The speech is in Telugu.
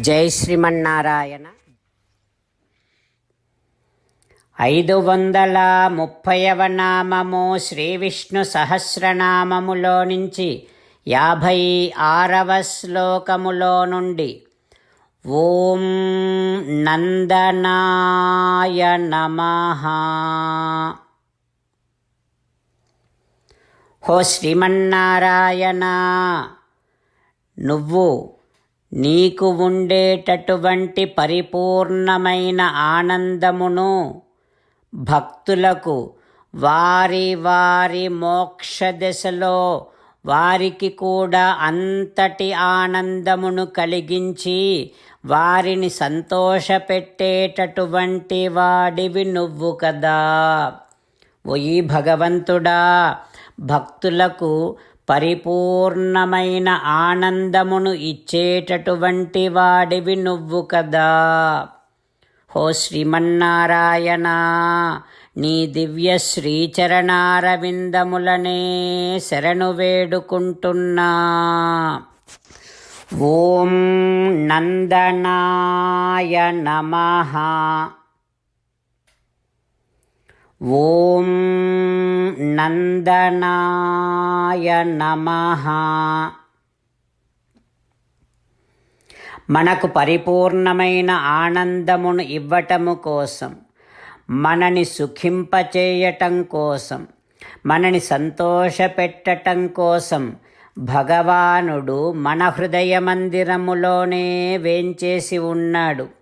జై శ్రీమన్నారాయణ. ఐదు వందల ముప్పైవ నామము శ్రీ విష్ణు సహస్రనామములో నుంచి యాభై ఆరవ శ్లోకములో నుండి ఓం నందనాయ నమ. హో శ్రీమన్నారాయణ నువ్వు నీకు ఉండేటటువంటి పరిపూర్ణమైన ఆనందమును భక్తులకు వారి వారి మోక్ష దశలో వారికి కూడా అంతటి ఆనందమును కలిగించి వారిని సంతోషపెట్టేటటువంటి వాడివి నువ్వు కదా. ఓయి భగవంతుడా భక్తులకు పరిపూర్ణమైన ఆనందమును ఇచ్చేటటువంటి వాడివి నువ్వు కదా. హో శ్రీమన్నారాయణ నీ దివ్య శ్రీచరణారవిందములనే శరణు వేడుకుంటున్నా. ఓం నందనాయ నమః. ఓం నందనాయ నమః. మనకు పరిపూర్ణమైన ఆనందమును ఇవ్వటము కోసం మనని సుఖింపచేయటం కోసం మనని సంతోషపెట్టటం కోసం భగవానుడు మన హృదయ మందిరములోనే వేంచేసి ఉన్నాడు.